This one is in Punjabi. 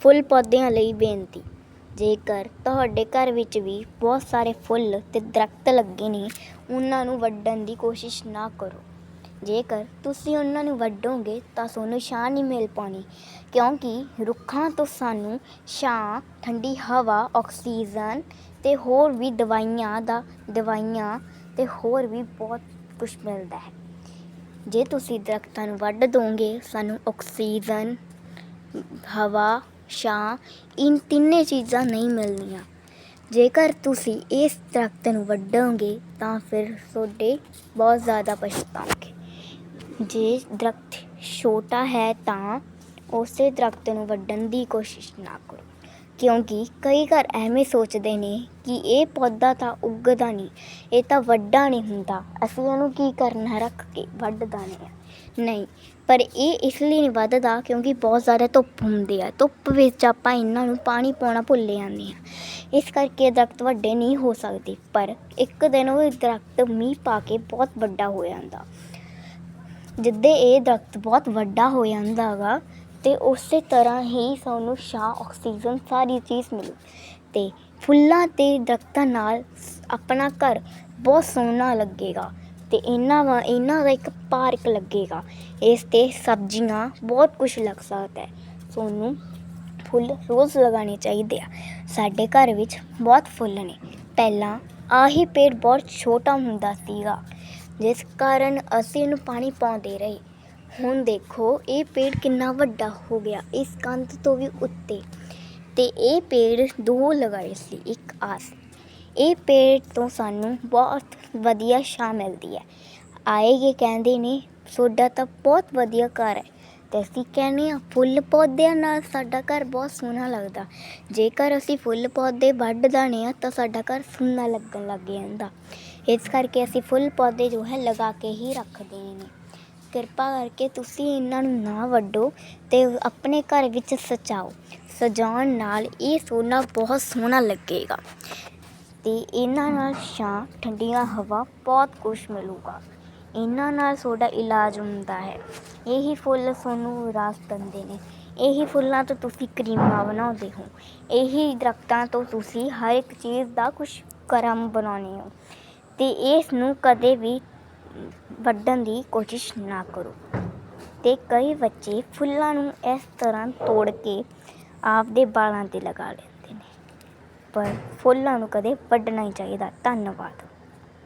ਫੁੱਲ ਪੌਦਿਆਂ ਲਈ ਬੇਨਤੀ। ਜੇਕਰ ਤੁਹਾਡੇ ਘਰ ਵਿੱਚ ਵੀ ਬਹੁਤ ਸਾਰੇ ਫੁੱਲ ਅਤੇ ਦਰਖਤ ਲੱਗੇ ਨੇ, ਉਹਨਾਂ ਨੂੰ ਵੱਢਣ ਦੀ ਕੋਸ਼ਿਸ਼ ਨਾ ਕਰੋ। ਜੇਕਰ ਤੁਸੀਂ ਉਹਨਾਂ ਨੂੰ ਵੱਢੋਗੇ, ਤਾਂ ਤੁਹਾਨੂੰ ਛਾਂ ਨਹੀਂ ਮਿਲ ਪਾਉਣੀ, ਕਿਉਂਕਿ ਰੁੱਖਾਂ ਤੋਂ ਸਾਨੂੰ ਛਾਂ, ਠੰਡੀ ਹਵਾ, ਆਕਸੀਜਨ ਤੇ ਹੋਰ ਵੀ ਦਵਾਈਆਂ ਦਾ, ਦਵਾਈਆਂ ਤੇ ਹੋਰ ਵੀ ਬਹੁਤ ਕੁਝ ਮਿਲਦਾ ਹੈ। ਜੇ ਤੁਸੀਂ ਦਰਖਤਾਂ ਨੂੰ ਵੱਢ ਦੋਗੇ, ਸਾਨੂੰ ਆਕਸੀਜਨ, ਹਵਾ ਛਾਂ ਇਨ ਤਿੰਨੇ ਚੀਜ਼ਾਂ ਨਹੀਂ ਮਿਲਦੀਆਂ ਜੇਕਰ ਤੁਸੀਂ ਇਸ ਦਰਖਤ ਨੂੰ ਵੱਢੋਗੇ, ਤਾਂ ਫਿਰ ਤੁਹਾਡੇ ਬਹੁਤ ਜ਼ਿਆਦਾ ਪਛਤਾਓਗੇ ਜੇ ਦਰਖਤ ਛੋਟਾ ਹੈ, ਤਾਂ ਉਸੇ ਦਰਖਤ ਨੂੰ ਵੱਢਣ ਦੀ ਕੋਸ਼ਿਸ਼ ਨਾ ਕਰੋ। ਕਿਉਂਕਿ ਕਈ ਘਰ ਐਵੇਂ ਸੋਚਦੇ ਨੇ ਕਿ ਇਹ ਪੌਦਾ ਤਾਂ ਉੱਗਦਾ ਨਹੀਂ, ਇਹ ਤਾਂ ਵੱਡਾ ਨਹੀਂ ਹੁੰਦਾ। ਅਸੀਂ ਇਹਨੂੰ ਕੀ ਕਰਨਾ, ਰੱਖ ਕੇ ਵੱਢ ਦਾਣੇ ਨਹੀਂ, ਪਰ ਇਹ ਇਸ ਲਈ ਨਹੀਂ ਵੱਧਦਾ ਕਿਉਂਕਿ ਬਹੁਤ ਜ਼ਿਆਦਾ ਧੁੱਪ ਹੁੰਦੀ ਆ। ਧੁੱਪ ਵਿੱਚ ਆਪਾਂ ਇਹਨਾਂ ਨੂੰ ਪਾਣੀ ਪਾਉਣਾ ਭੁੱਲ ਜਾਂਦੇ ਆ ਇਸ ਕਰਕੇ ਇਹ ਦਰਖਤ ਵੱਡੇ ਨਹੀਂ ਹੋ ਸਕਦੇ, ਪਰ ਇੱਕ ਦਿਨ ਉਹ ਦਰਖਤ ਮੀਂਹ ਪਾ ਕੇ ਬਹੁਤ ਵੱਡਾ ਹੋ ਜਾਂਦਾ। ਜਿੱਦੇ ਇਹ ਦਰਖਤ ਬਹੁਤ ਵੱਡਾ ਹੋ ਜਾਂਦਾ ਅਤੇ ਉਸੇ ਤਰ੍ਹਾਂ ਹੀ ਸਾਨੂੰ ਛਾਂ ਆਕਸੀਜਨ ਸਾਰੀ ਚੀਜ਼ ਮਿਲੀ। ਅਤੇ ਫੁੱਲਾਂ ਅਤੇ ਦਰੱਖਤਾਂ ਨਾਲ ਆਪਣਾ ਘਰ ਬਹੁਤ ਸੋਹਣਾ ਲੱਗੇਗਾ ਅਤੇ ਇਹਨਾਂ ਵਾ, ਇਹਨਾਂ ਦਾ ਇੱਕ ਪਾਰਕ ਲੱਗੇਗਾ। ਇਸ ਤੇ ਸਬਜ਼ੀਆਂ ਬਹੁਤ ਕੁਛ ਲੱਗ ਸਕਦਾ ਸਾਨੂੰ ਫੁੱਲ ਰੋਜ਼ ਲਗਾਉਣੇ ਚਾਹੀਦੇ ਆ। ਸਾਡੇ ਘਰ ਵਿੱਚ ਬਹੁਤ ਫੁੱਲ ਨੇ। ਪਹਿਲਾਂ ਆਹੀ ਪੇੜ ਬਹੁਤ ਛੋਟਾ ਹੁੰਦਾ ਸੀਗਾ, ਜਿਸ ਕਾਰਨ ਅਸੀਂ ਇਹਨੂੰ ਪਾਣੀ ਪਾਉਂਦੇ ਰਹੇ। ਹੁਣ ਦੇਖੋ, ਇਹ ਪੇੜ ਕਿੰਨਾ ਵੱਡਾ ਹੋ ਗਿਆ, ਇਸ ਕੰਧ ਤੋਂ ਵੀ ਉੱਤੇ। ਤੇ ਇਹ ਪੇੜ ਦੋ ਲਗਾਏ ਸੀ, ਇੱਕ ਆਸ। ਇਹ ਪੇੜ ਤੋਂ ਸਾਨੂੰ ਬਹੁਤ ਵਧੀਆ ਛਾਂ ਮਿਲਦੀ ਹੈ। ਆਏਗੇ ਕਹਿੰਦੇ ਨੇ ਤੁਹਾਡਾ ਤਾਂ ਬਹੁਤ ਵਧੀਆ ਘਰ ਹੈ। ਤੇ ਅਸੀਂ ਕਹਿੰਦੇ ਆ ਫੁੱਲ ਪੌਦਿਆਂ ਨਾਲ ਸਾਡਾ ਘਰ ਬਹੁਤ ਸੋਹਣਾ ਲੱਗਦਾ। ਜੇਕਰ ਅਸੀਂ ਫੁੱਲ ਪੌਦੇ ਵੱਢ ਦਾਣੇ ਆ ਤਾਂ ਸਾਡਾ ਘਰ ਸੁੰਨਾ ਲੱਗਣ ਲੱਗ ਜਾਂਦਾ। ਇਸ ਕਰਕੇ ਅਸੀਂ ਫੁੱਲ ਪੌਦੇ ਜੋ ਹੈ, ਲਗਾ ਕੇ ਹੀ ਰੱਖਦੇ ਨੇ। ਕਿਰਪਾ ਕਰਕੇ ਤੁਸੀਂ ਇਹਨਾਂ ਨੂੰ ਨਾ ਵੱਢੋ ਅਤੇ ਆਪਣੇ ਘਰ ਵਿੱਚ ਸਜਾਓ। ਸਜਾਉਣ ਨਾਲ ਇਹ ਸੋਨਾ ਬਹੁਤ ਸੋਹਣਾ ਲੱਗੇਗਾ ਅਤੇ ਇਹਨਾਂ ਨਾਲ ਛਾਂ, ਠੰਡੀਆਂ ਹਵਾ ਬਹੁਤ ਕੁਛ ਮਿਲੂਗਾ। ਇਹਨਾਂ ਨਾਲ ਤੁਹਾਡਾ ਇਲਾਜ ਹੁੰਦਾ ਹੈ। ਇਹੀ ਫੁੱਲ ਤੁਹਾਨੂੰ ਰਾਸ ਦਿੰਦੇ ਨੇ। ਇਹੀ ਫੁੱਲਾਂ ਤੋਂ ਤੁਸੀਂ ਕਰੀਮਾਂ ਬਣਾਉਂਦੇ ਹੋ। ਇਹੀ ਦਰਖਤਾਂ ਤੋਂ ਤੁਸੀਂ ਹਰ ਇੱਕ ਚੀਜ਼ ਦਾ ਕੁਝ ਕਰਮ ਬਣਾਉਂਦੇ ਹੋ। ਤੇ ਇਸ ਨੂੰ ਕਦੇ ਵੀ ਵੱਢਣ ਦੀ ਕੋਸ਼ਿਸ਼ ਨਾ ਕਰੋ। ਅਤੇ ਕਈ ਬੱਚੇ ਫੁੱਲਾਂ ਨੂੰ ਇਸ ਤਰ੍ਹਾਂ ਤੋੜ ਕੇ ਆਪਦੇ ਬਾਲਾਂ ਤੇ ਲਗਾ ਲੈਂਦੇ ਨੇ। ਪਰ ਫੁੱਲਾਂ ਨੂੰ ਕਦੇ ਵੱਢਣਾ ਨਹੀਂ ਚਾਹੀਦਾ। ਧੰਨਵਾਦ।